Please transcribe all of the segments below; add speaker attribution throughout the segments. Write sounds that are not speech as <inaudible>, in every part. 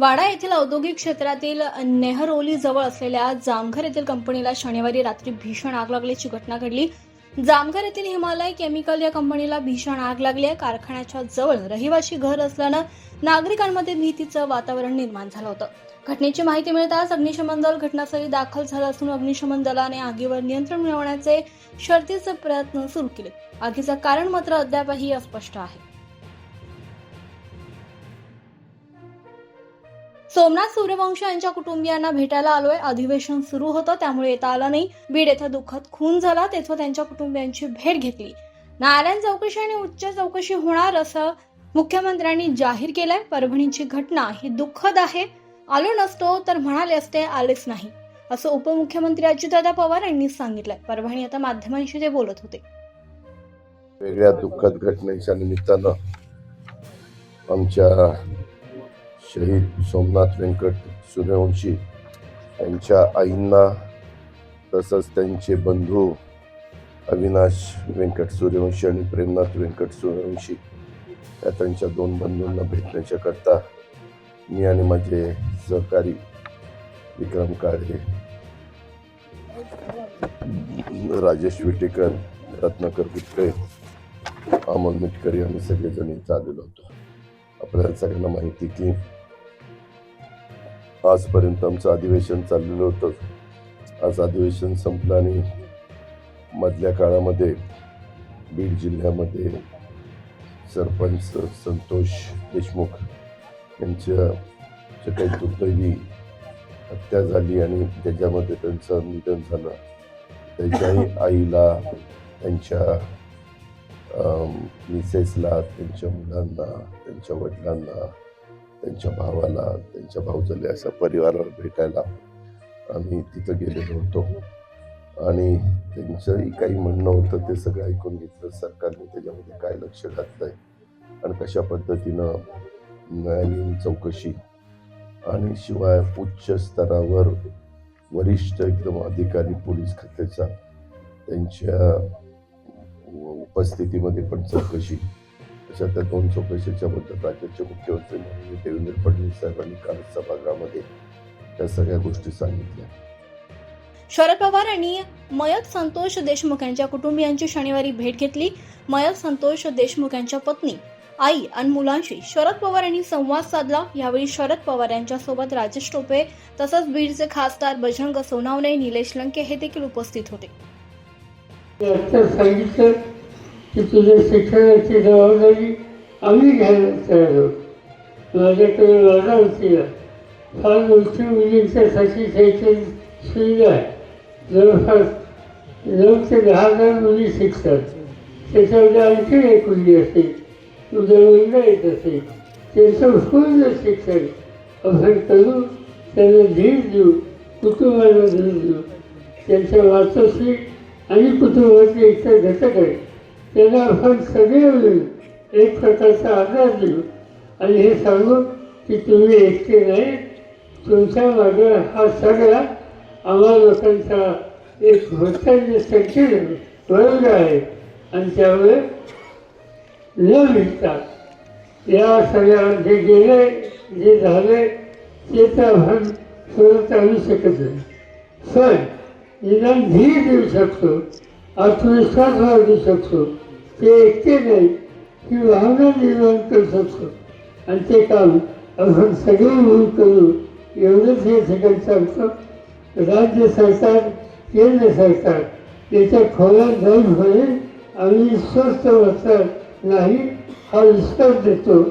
Speaker 1: वाडा येथील औद्योगिक क्षेत्रातील नेहरोली जवळ असलेल्या जामघर येथील कंपनीला शनिवारी रात्री भीषण आग लागल्याची घटना घडली. जामघर येथील हिमालय केमिकल या कंपनीला भीषण आग लागली आहे. कारखान्याच्या जवळ रहिवाशी घर असल्यानं नागरिकांमध्ये भीतीचं वातावरण निर्माण झालं होतं. घटनेची माहिती मिळताच अग्निशमन दल घटनास्थळी दाखल झालं असून अग्निशमन दलाने आगीवर नियंत्रण मिळवण्याचे शर्तीचे प्रयत्न सुरू केले. आगीचं कारण मात्र अद्यापही अस्पष्ट आहे. सोमनाथ सूर्यवंशी यांच्या कुटुंबियांना भेटायला आलोय. अधिवेशन सुरू होतं त्यामुळे येता आलं नाही. बीड येथे दुःखद खून झाला तेथे त्यांच्या कुटुंबियांची भेट घेतली. नारायण चौकशी आणि उच्च चौकशी होणार असं मुख्यमंत्र्यांनी जाहीर केलंय. परभणीची घटना ही दुःखद आहे. आलो नसतो तर म्हणाले असते आलेच नाही. असं उपमुख्यमंत्री अजितदादा पवार यांनी सांगितलंय. परभणी आता माध्यमांशी ते बोलत होते.
Speaker 2: वेगळ्या दुःखद घटनेच्या निमित्तानं आमच्या शहीद सोमनाथ व्यंकट सूर्यवंशी यांच्या आईंना तसंच त्यांचे बंधू अविनाश व्यंकट सूर्यवंशी आणि प्रेमनाथ व्यंकट सूर्यवंशी या त्यांच्या दोन बंधूंना भेटण्याच्या करता मी आणि माझे सहकारी विक्रम काळे राजेश विटेकर रत्नाकर गुटके अमोल मिटकरी आम्ही सगळेजण इथं आलेलो होतो आपल्याला सगळ्यांना माहिती की आजपर्यंत आमचं अधिवेशन चाललेलं होतं. आज अधिवेशन संपलं आणि मधल्या काळामध्ये बीड जिल्ह्यामध्ये सरपंच संतोष देशमुख यांच्या जे काही दुर्दैवी हत्या झाली आणि त्याच्यामध्ये त्यांचं निधन झालं. त्यांच्याही आईला त्यांच्या मिसेसला त्यांच्या मुलांना त्यांच्या वडिलांना त्यांच्या भावाला त्यांच्या भाऊजले अशा परिवाराला भेटायला आम्ही तिथं गेलेलो होतो. आणि त्यांचंही काही म्हणणं होतं ते सगळं ऐकून घेतलं. सरकारने त्याच्यामध्ये काय लक्ष घातलंय आणि कशा पद्धतीनं न्यायालयीन चौकशी आणि शिवाय उच्च स्तरावर वरिष्ठ एकदम अधिकारी पोलीस खात्याचा त्यांच्या उपस्थितीमध्ये पण चौकशी अशा त्या दोन चौकशीच्या बद्दल राज्याचे मुख्यमंत्री माननीय देवेंद्र फडणवीस साहेबांनी काल सभागृहामध्ये त्या सगळ्या गोष्टी सांगितल्या.
Speaker 1: शरद पवार यांनी मयत संतोष देशमुख यांच्या कुटुंबियांची शनिवारी भेट घेतली. मयत संतोष देशमुख यांच्या पत्नी आई आणि मुलांशी शरद पवार यांनी संवाद साधला. यावेळी शरद पवार यांच्यासोबत राजेश टोपे तसंच बीडचे खासदार बजरंग सोनावणे निलेश लंके हे देखील उपस्थित होते.
Speaker 3: की तुझ्या शिक्षणाची जबाबदारी आम्ही घ्यायला तयार आहोत माझ्याकडे वादा होती फार उच्च मुलींच्यासाठी शैक्षणिक सुविधा आहे. जवळपास नऊ ते दहा हजार मुली शिकतात. त्याच्यामध्ये आणखी एक मुली असेल तुझा मुलगा येत असेल त्यांचं पूर्ण शिक्षण. आपण करू त्यांना धीर देऊ कुटुंबाला धीर देऊ. त्यांच्या वाचस्वी आणि कुटुंबाचे इतर घटक आहेत. त्याला आपण सगळे मिळून एक प्रकारचा आधार देऊ. आणि हे सांगू की तुम्ही एकटे नाही तुमच्या मागे हा सगळा आम्हा लोकांचा एक मोठा जे वर्ग आहे. आणि त्यामुळे न मिळता या सगळ्या जे गेले जे झाले ते तर आपण परत आणू शकत नाही. पण निदान धीर देऊ शकतो. आत्मविश्वास वाढू शकतो. ते एकटे नाही ही भावना निर्माण करू शकतो. आणि ते काम आपण सगळे मिळून करू एवढंच हे सगळं सांगतो राज्य सरकार केंद्र सरकार याच्या खोलात जाऊन होईल आम्ही स्वस्त वस्त्र नाही हा विश्वास देतो.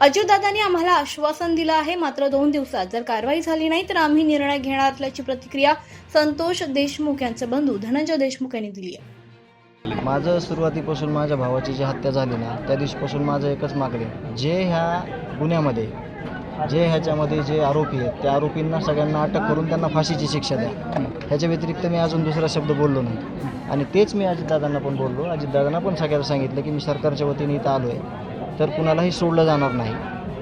Speaker 1: अजितदादांनी आम्हाला आश्वासन दिलं आहे. मात्र दोन दिवसात जर कारवाई झाली नाही तर आम्ही निर्णय घेणार असल्याची प्रतिक्रिया संतोष देशमुख यांचे बंधू धनंजय देशमुख यांनी दिली आहे.
Speaker 4: माझं सुरुवातीपासून माझ्या भावाची जी हत्या झाली ना त्या दिवशीपासून माझं एकच मागणी जे ह्या गुन्ह्यामध्ये जे ह्याच्यामध्ये जे आरोपी आहेत त्या आरोपींना सगळ्यांना अटक करून त्यांना फाशीची शिक्षा द्या. ह्याच्या व्यतिरिक्त मी अजून दुसरा शब्द बोललो नाही. आणि तेच मी अजितदादांना पण बोललो. अजितदादांना पण सगळ्याला सांगितलं की मी सरकारच्या वतीने इथं आलो आहे तर कुणालाही सोडलं जाणार नाही.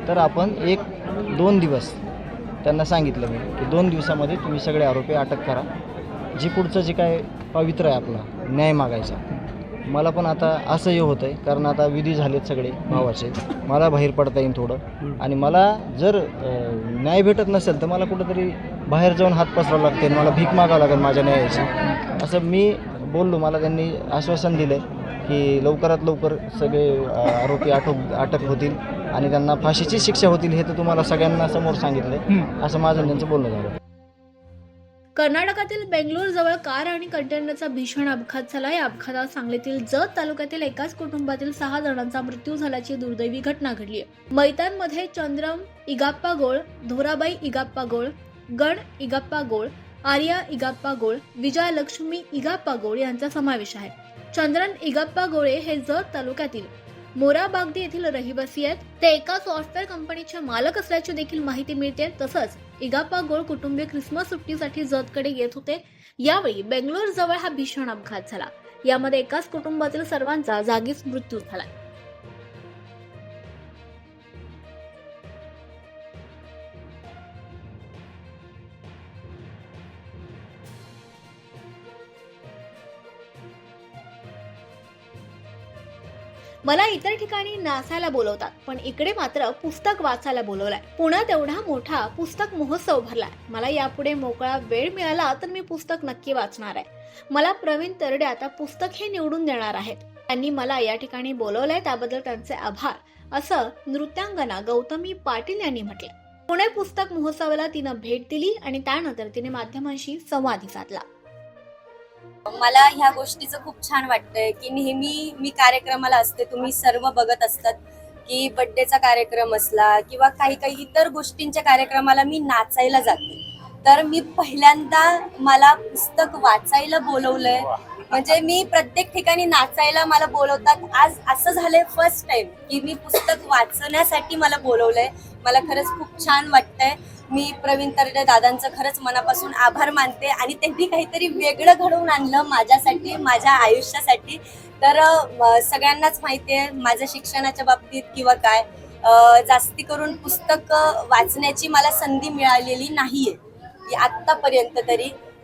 Speaker 4: तर आपण एक दोन दिवस त्यांना सांगितलं मी की दोन दिवसामध्ये तुम्ही सगळे आरोपी अटक करा. जी पुढचं जे काय पवित्र आहे आपलं न्याय मागायचा. मला पण आता असंही होतं आहे कारण आता विधी झालेत सगळे भावाचे. मला बाहेर पडता येईल थोडं. आणि मला जर न्याय भेटत नसेल तर मला कुठंतरी बाहेर जाऊन हात पसरावं लागते मला भीक मागावं लागेल माझ्या न्यायाची. असं मी बोललो मला त्यांनी आश्वासन दिलं आहे की लवकरात लवकर सगळे आरोपी अटक अटक होतील आणि त्यांना फाशीची शिक्षा होतील हे तर तुम्हाला सगळ्यांना समोर सांगितलं आहे असं माझं त्यांचं बोलणं झालं.
Speaker 1: कर्नाटकातील बेंगलोर जवळ कार आणि कंटेनरचा भीषण अपघात झाला या अपघातात सांगलीतील जत तालुक्यातील एकाच कुटुंबातील सहा जणांचा मृत्यू झाल्याची दुर्दैवी घटना घडली आहे. मैदानमध्ये चंद्रम इगाप्पा गोळ धोराबाई इगाप्पा गोळ गण इगाप्पा गोळ आर्या इगाप्पा गोळ विजयालक्ष्मी इगाप्पा गोळ यांचा समावेश आहे. चंद्रन इगाप्पा गोळे हे जत तालुक्यातील मोराबागदी येथील रहिवासी आहेत. ते एका सॉफ्टवेअर कंपनीचे मालक असल्याची देखील माहिती मिळते. तसंच इगाप्पा गोळ कुटुंबीय ख्रिसमस सुट्टीसाठी जतकडे येत होते. यावेळी बेंगलोर जवळ हा भीषण अपघात झाला. यामध्ये एकाच कुटुंबातील सर्वांचा जागीच मृत्यू झाला. मला इतर ठिकाणी नाचायला बोलवतात पण इकडे मात्र पुस्तक वाचायला बोलवलाय. पुण्यात एवढा मोठा पुस्तक महोत्सव भरलाय. मला यापुढे मोकळा वेळ मिळाला तर मी पुस्तक नक्की वाचणार आहे. मला प्रवीण तरडे आता पुस्तक हे निवडून देणार आहेत. त्यांनी मला या ठिकाणी बोलवलंय त्याबद्दल त्यांचे आभार. असं नृत्यांगना गौतमी पाटील यांनी म्हटले पुणे पुस्तक महोत्सवाला तिनं भेट दिली आणि त्यानंतर तिने माध्यमांशी संवाद साधला.
Speaker 5: मला ह्या गोष्टीचं खूप छान वाटतंय की नेहमी मी कार्यक्रमाला असते तुम्ही सर्व बघत असतात की बड्डेचा कार्यक्रम असला किंवा काही काही इतर गोष्टींच्या कार्यक्रमाला मी नाचायला जाते. तर मी पहिल्यांदा मला पुस्तक वाचायला बोलवलंय. म्हणजे मी प्रत्येक ठिकाणी नाचायला मला बोलवतात. आज असं झालंय फर्स्ट टाइम की मी पुस्तक वाचण्यासाठी मला बोलवलंय. मला खरंच खूप छान वाटतंय. मी प्रवीण तरडे दादांचं खरंच मनापासून आभार मानते आणि त्यांनी काहीतरी वेगळं घडवून आणलं माझ्यासाठी माझ्या आयुष्यासाठी. तर सगळ्यांनाच माहिती आहे माझ्या शिक्षणाच्या बाबतीत किंवा काय जास्ती करून पुस्तकं वाचण्याची मला संधी मिळालेली नाही आहे आत्तापर्यंत तरी.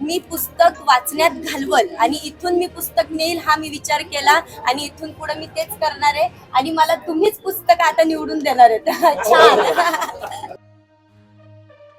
Speaker 5: मी पुस्तक वाचण्यात घालवल आणि इथून मी पुस्तक नेईल हा मी विचार केला आणि इथून पुढे मी तेच करणार आहे आणि मला तुम्हीच पुस्तक आता निवडून देणार आहेत. <laughs> छान.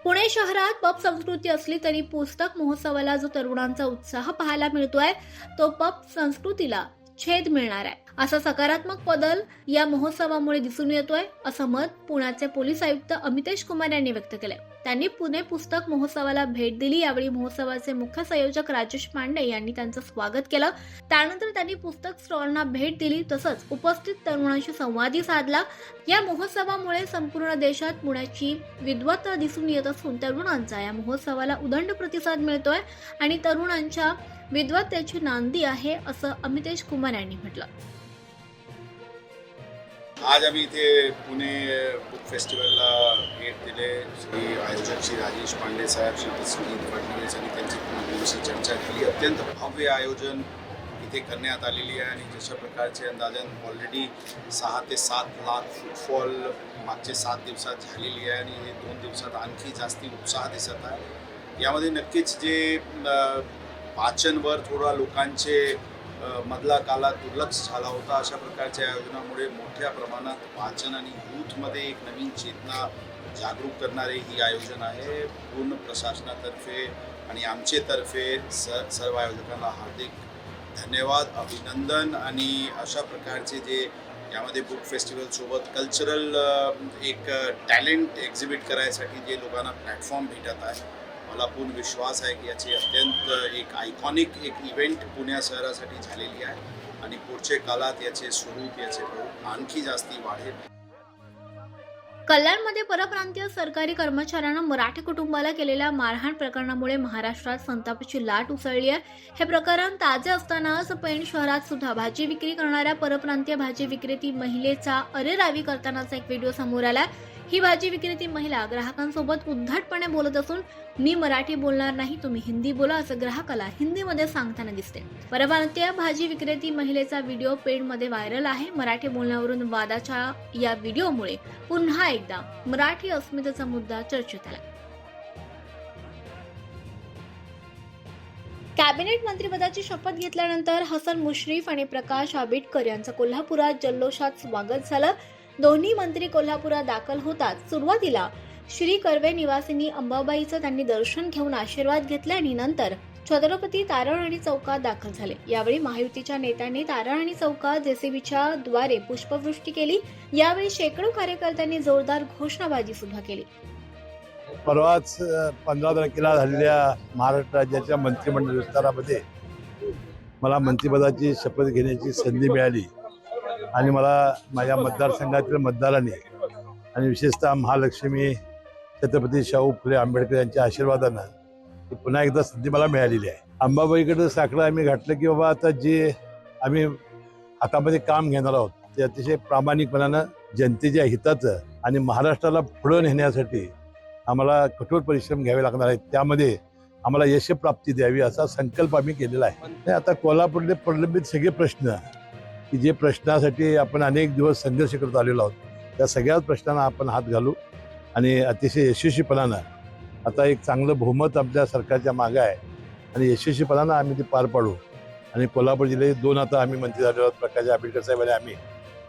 Speaker 1: पुणे शहरात पब संस्कृती असली तरी पुस्तक महोत्सवाला जो तरुणांचा उत्साह पाहायला मिळतोय तो पब संस्कृतीला छेद मिळणार आहे. असा सकारात्मक बदल या महोत्सवामुळे दिसून येतोय असं मत पुण्याचे पोलीस आयुक्त अमितेश कुमार यांनी व्यक्त केलंय. त्यांनी पुणे पुस्तक महोत्सवाला भेट दिली. यावेळी महोत्सवाचे मुख्य संयोजक राजेश पांडे यांनी त्यांचं स्वागत केलं. त्यानंतर त्यांनी पुस्तक स्टॉलना भेट दिली. तसंच उपस्थित तरुणांशी संवादही साधला. या महोत्सवामुळे संपूर्ण देशात पुण्याची विद्वत्ता दिसून येत असून तरुणांचा या महोत्सवाला उदंड प्रतिसाद मिळतोय आणि तरुणांच्या विद्वत्तेची नांदी आहे असं अमितेश कुमार यांनी म्हटलं.
Speaker 6: आज आम्ही इथे पुणे बुक फेस्टिवलला भेट दिले. श्री आयोजक श्री राजेश पांडे साहेब श्री सुनील फडणवीस आणि त्यांची थोडीशी चर्चा केली. अत्यंत भव्य आयोजन इथे करण्यात आलेली आहे आणि जशा प्रकारचे अंदाजन ऑलरेडी सहा ते सात लाख फुटफॉल मागचे सात दिवसात झालेली आहे आणि हे दोन दिवसात आणखी जास्ती उत्साह दिसत आहे. यामध्ये नक्कीच जे वाचनवर थोडा लोकांचे मधला कालात दुर्लक्ष झाला होता. अशा प्रकारच्या आयोजनामुळे मोठ्या प्रमाणात वाचन आणि यूथमध्ये एक नवीन चेतना जागरूक करणारे ही आयोजन आहे. पूर्ण प्रशासनातर्फे आणि आमचेतर्फे स सर्व आयोजकांना हार्दिक धन्यवाद अभिनंदन आणि अशा प्रकारचे जे यामध्ये बुक फेस्टिवलसोबत कल्चरल एक टॅलेंट एक्झिबिट करायसाठी जे लोकांना प्लॅटफॉर्म भेटत आहे मला पूर्ण विश्वास आहे की याची अत्यंत एक आयकॉनिक एक इव्हेंट पुण्या शहरासाठी झालेली आहे. आणि पुढचे काळात याचे स्वरूप याचे रूप आणखी जास्ती वाढेल.
Speaker 1: कल्याणमध्ये परप्रांतीय सरकारी कर्मचाऱ्यांना मराठी कुटुंबाला केलेल्या मारहाण प्रकरणामुळे महाराष्ट्रात संतापाची लाट उसळली आहे. हे प्रकरण ताजे असतानाच पेण शहरात सुद्धा भाजी विक्री करणाऱ्या परप्रांतीय भाजी विक्रेती महिलेचा अरेरावी करतानाचा एक व्हिडिओ समोर आलाय. ही भाजी विक्रेती महिला ग्राहकांसोबत उद्धटपणे बोलत असून मी मराठी बोलणार नाही तुम्ही हिंदी बोला असं ग्राहकाला हिंदीमध्ये सांगताना दिसते. परभारतीय भाजी विक्रेती महिलेचा व्हिडिओ पेडमध्ये व्हायरल आहे. मराठी बोलण्यावरून वादाच्या या व्हिडिओमुळे पुन्हा एकदा मराठी अस्मितेचा मुद्दा चर्चेत आला. कॅबिनेट मंत्रिपदाची शपथ घेतल्यानंतर हसन मुश्रीफ आणि प्रकाश आंबेडकर यांचं कोल्हापुरात जल्लोषात स्वागत झालं. दोन्ही मंत्री कोल्हापुरात दाखल होतात. सुरुवातीला श्री कर्वे निवासिनी अंबाबाईचं त्यांनी दर्शन घेऊन आशीर्वाद घेतले आणि नंतर छत्रपती तारळणी चौकात दाखल झाले. यावेळी महायुतीच्या नेत्यांनी तारळणी चौकात जेसीबीच्या द्वारे पुष्पवृष्टी केली. यावेळी शेकडो कार्यकर्त्यांनी जोरदार घोषणाबाजी सुद्धा केली.
Speaker 7: परवाच पंधरा तारखेला झालेल्या महाराष्ट्र राज्याच्या मंत्रिमंडळ विस्तारामध्ये मला मंत्रिपदाची शपथ घेण्याची संधी मिळाली. आणि मला माझ्या मतदारसंघातील मतदारांनी आणि विशेषतः महालक्ष्मी छत्रपती शाहू फुले आंबेडकर यांच्या आशीर्वादानं पुन्हा एकदा संधी मला मिळालेली आहे. अंबाबाईकडे साकडं आम्ही घातलं की बाबा आता जे आम्ही हातामध्ये काम घेणार आहोत ते अतिशय प्रामाणिकपणानं जनतेच्या हिताचं आणि महाराष्ट्राला पुढं नेण्यासाठी आम्हाला कठोर परिश्रम घ्यावे लागणार आहेत. त्यामध्ये आम्हाला यशप्राप्ती द्यावी असा संकल्प आम्ही केलेला आहे. आता कोल्हापूरले प्रलंबित सगळे प्रश्न की जे प्रश्नासाठी आपण अनेक दिवस संघर्ष करत आलेलो आहोत त्या सगळ्याच प्रश्नांना आपण हात घालू आणि अतिशय यशस्वीपणानं आता एक चांगलं बहुमत आपल्या सरकारच्या मागं आहे आणि यशस्वीपणानं आम्ही ते पार पाडू. आणि कोल्हापूर जिल्ह्यात दोन आता आम्ही मंत्री झालेलो आहोत प्रकाश आंबेडकर साहेब आणि आम्ही.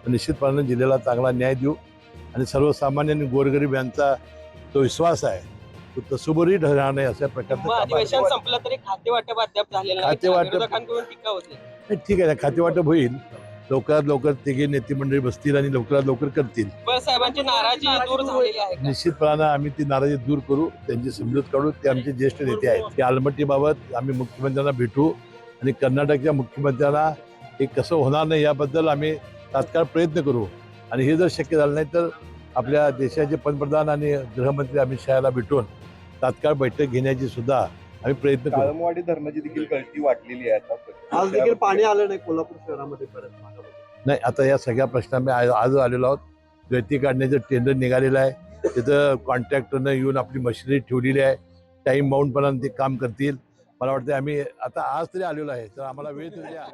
Speaker 7: निश्चितपणानं जिल्ह्याला चांगला न्याय देऊ आणि सर्वसामान्य आणि गोरगरीब यांचा जो विश्वास आहे तो तसुबरी ठरणार नाही अशा प्रकारचं.
Speaker 8: संपलं तरी खाते वाटप अद्याप झालेलं होते.
Speaker 7: नाही, ठीक आहे ना खातेवाटप होईल. लवकरात लवकर तिघे नेते मंडळी बसतील आणि लवकरात लवकर करतील.
Speaker 8: साहेबांची नाराजी दूर झालेली आहे का?
Speaker 7: निश्चितपणानं आम्ही ती नाराजी दूर करू त्यांची समजूत काढू ते आमचे ज्येष्ठ नेते आहेत. त्या आलमट्टीबाबत आम्ही मुख्यमंत्र्यांना भेटू आणि कर्नाटकच्या मुख्यमंत्र्यांना हे कसं होणार नाही याबद्दल आम्ही तात्काळ प्रयत्न करू. आणि हे जर शक्य झालं नाही तर आपल्या देशाचे पंतप्रधान आणि गृहमंत्री अमित शहाला भेटून तात्काळ बैठक घेण्याची सुद्धा आम्ही प्रयत्न करू.
Speaker 9: काळमवाडी धरणाची देखील गळती वाटलेली आहे आता.
Speaker 10: आज देखील पाणी आलं नाही कोल्हापूर शहरामध्ये परत.
Speaker 7: नाही आता या सगळ्या प्रश्नांमध्ये आज आज आलेलो आहोत. गळती काढण्याचं टेंडर निघालेलं आहे. तिथं कॉन्ट्रॅक्टरनं येऊन आपली मशिनरी ठेवलेली आहे. टाईम बाउंडपर्यंत ते काम करतील. मला वाटतं आम्ही आता आज तरी आलेलो आहे. तर आम्हाला वेळ तरी द्या.